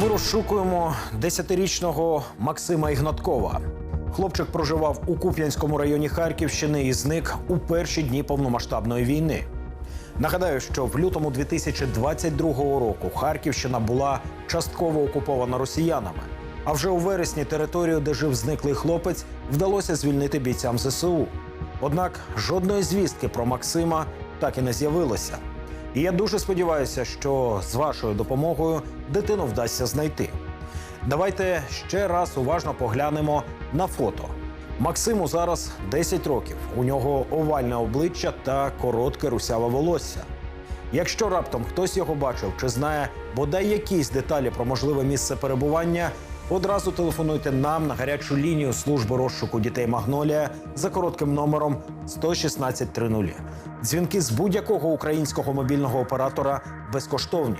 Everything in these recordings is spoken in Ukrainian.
Ми розшукуємо 10-річного Максима Ігнаткова. Хлопчик проживав у Куп'янському районі Харківщини і зник у перші дні повномасштабної війни. Нагадаю, що в лютому 2022 року Харківщина була частково окупована росіянами. А вже у вересні територію, де жив зниклий хлопець, вдалося звільнити бійцям ЗСУ. Однак жодної звістки про Максима так і не з'явилося. І я дуже сподіваюся, що з вашою допомогою дитину вдасться знайти. Давайте ще раз уважно поглянемо на фото. Максиму зараз 10 років. У нього овальне обличчя та коротке русяве волосся. Якщо раптом хтось його бачив чи знає бодай якісь деталі про можливе місце перебування, одразу телефонуйте нам на гарячу лінію служби розшуку дітей Магнолія за коротким номером 11630. Дзвінки з будь-якого українського мобільного оператора безкоштовні.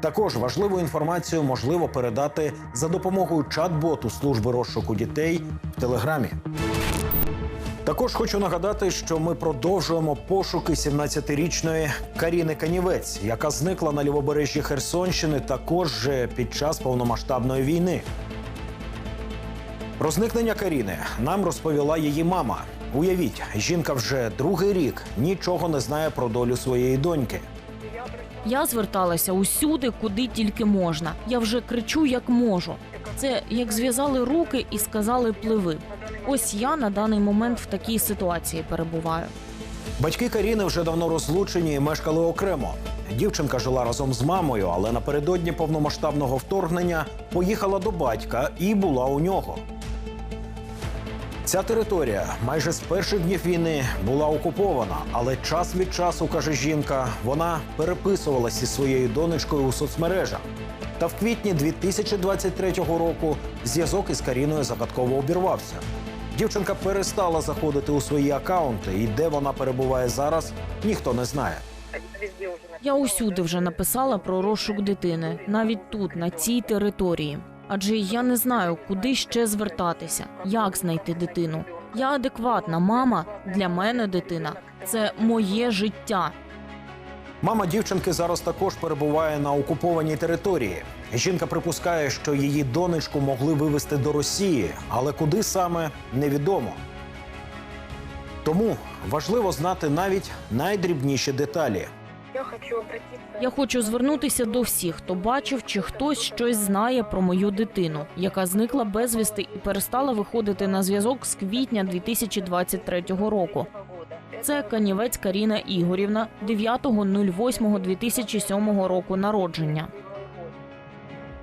Також важливу інформацію можливо передати за допомогою чат-боту служби розшуку дітей в телеграмі. Також хочу нагадати, що ми продовжуємо пошуки 17-річної Каріни Канівець, яка зникла на лівобережжі Херсонщини також під час повномасштабної війни. Про зникнення Каріни нам розповіла її мама. Уявіть, жінка вже другий рік нічого не знає про долю своєї доньки. Я зверталася усюди, куди тільки можна. Я вже кричу, як можу. Це як зв'язали руки і сказали пливи. Ось я на даний момент в такій ситуації перебуваю. Батьки Каріни вже давно розлучені і мешкали окремо. Дівчинка жила разом з мамою, але напередодні повномасштабного вторгнення поїхала до батька і була у нього. Ця територія майже з перших днів війни була окупована, але час від часу, каже жінка, вона переписувалася зі своєю донечкою у соцмережах. Та в квітні 2023 року зв'язок із Каріною загадково обірвався. Дівчинка перестала заходити у свої акаунти, і де вона перебуває зараз, ніхто не знає. Я усюди вже написала про розшук дитини, навіть тут, на цій території. Адже я не знаю, куди ще звертатися, як знайти дитину. Я адекватна мама. Для мене дитина це моє життя. Мама дівчинки зараз також перебуває на окупованій території. Жінка припускає, що її донечку могли вивезти до Росії, але куди саме невідомо. Тому важливо знати навіть найдрібніші деталі. Я хочу звернутися до всіх, хто бачив чи хтось щось знає про мою дитину, яка зникла безвісти і перестала виходити на зв'язок з квітня 2023 року. Це Канівець Каріна Ігорівна 9.08.2007 року народження.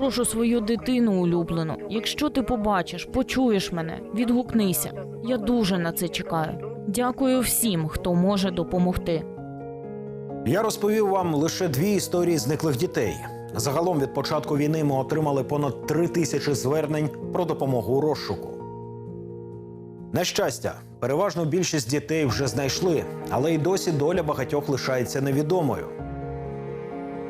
Прошу свою дитину улюблену. Якщо ти побачиш, почуєш мене, відгукнися. Я дуже на це чекаю. Дякую всім, хто може допомогти. Я розповів вам лише дві історії зниклих дітей. Загалом від початку війни ми отримали понад три тисячі звернень про допомогу у розшуку. На щастя, переважну більшість дітей вже знайшли, але й досі доля багатьох лишається невідомою.